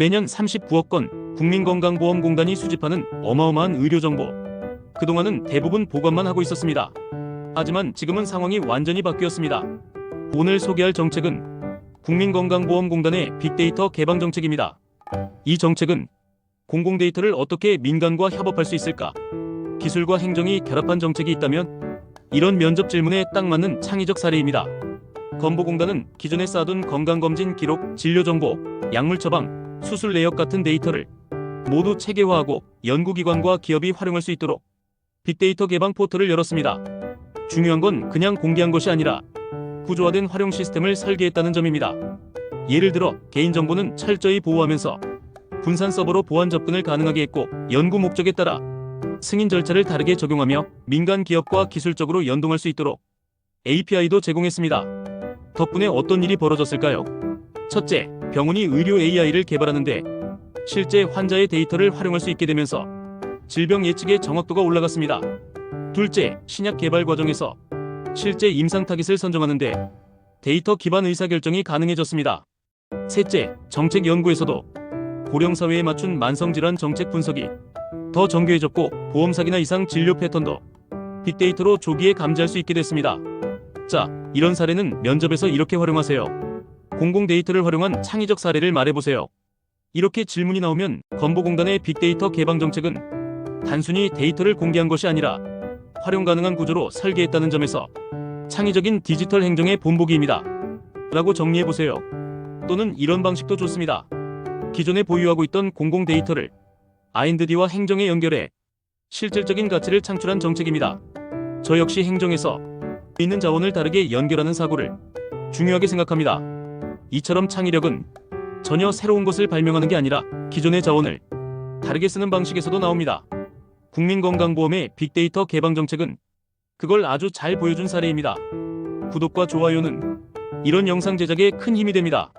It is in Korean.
매년 39억 건 국민건강보험공단이 수집하는 어마어마한 의료정보. 그동안은 대부분 보관만 하고 있었습니다. 하지만 지금은 상황이 완전히 바뀌었습니다. 오늘 소개할 정책은 국민건강보험공단의 빅데이터 개방 정책입니다. 이 정책은 공공 데이터를 어떻게 민간과 협업할 수 있을까? 기술과 행정이 결합한 정책이 있다면 이런 면접 질문에 딱 맞는 창의적 사례입니다. 건보공단은 기존에 쌓아둔 건강검진 기록, 진료정보, 약물 처방, 수술 내역 같은 데이터를 모두 체계화하고 연구기관과 기업이 활용할 수 있도록 빅데이터 개방 포털을 열었습니다. 중요한 건 그냥 공개한 것이 아니라 구조화된 활용 시스템을 설계했다는 점입니다. 예를 들어 개인정보는 철저히 보호하면서 분산 서버로 보안 접근을 가능하게 했고 연구 목적에 따라 승인 절차를 다르게 적용하며 민간 기업과 기술적으로 연동할 수 있도록 API도 제공했습니다. 덕분에 어떤 일이 벌어졌을까요? 첫째, 병원이 의료 AI를 개발하는데 실제 환자의 데이터를 활용할 수 있게 되면서 질병 예측의 정확도가 올라갔습니다. 둘째, 신약 개발 과정에서 실제 임상 타깃을 선정하는데 데이터 기반 의사결정이 가능해졌습니다. 셋째, 정책 연구에서도 고령 사회에 맞춘 만성질환 정책 분석이 더 정교해졌고 보험 사기나 이상 진료 패턴도 빅데이터로 조기에 감지할 수 있게 됐습니다. 자, 이런 사례는 면접에서 이렇게 활용하세요. 공공 데이터를 활용한 창의적 사례를 말해보세요. 이렇게 질문이 나오면 건보공단의 빅데이터 개방 정책은 단순히 데이터를 공개한 것이 아니라 활용 가능한 구조로 설계했다는 점에서 창의적인 디지털 행정의 본보기입니다. 라고 정리해보세요. 또는 이런 방식도 좋습니다. 기존에 보유하고 있던 공공 데이터를 아인드디와 행정에 연결해 실질적인 가치를 창출한 정책입니다. 저 역시 행정에서 있는 자원을 다르게 연결하는 사고를 중요하게 생각합니다. 이처럼 창의력은 전혀 새로운 것을 발명하는 게 아니라 기존의 자원을 다르게 쓰는 방식에서도 나옵니다. 국민건강보험의 빅데이터 개방 정책은 그걸 아주 잘 보여준 사례입니다. 구독과 좋아요는 이런 영상 제작에 큰 힘이 됩니다.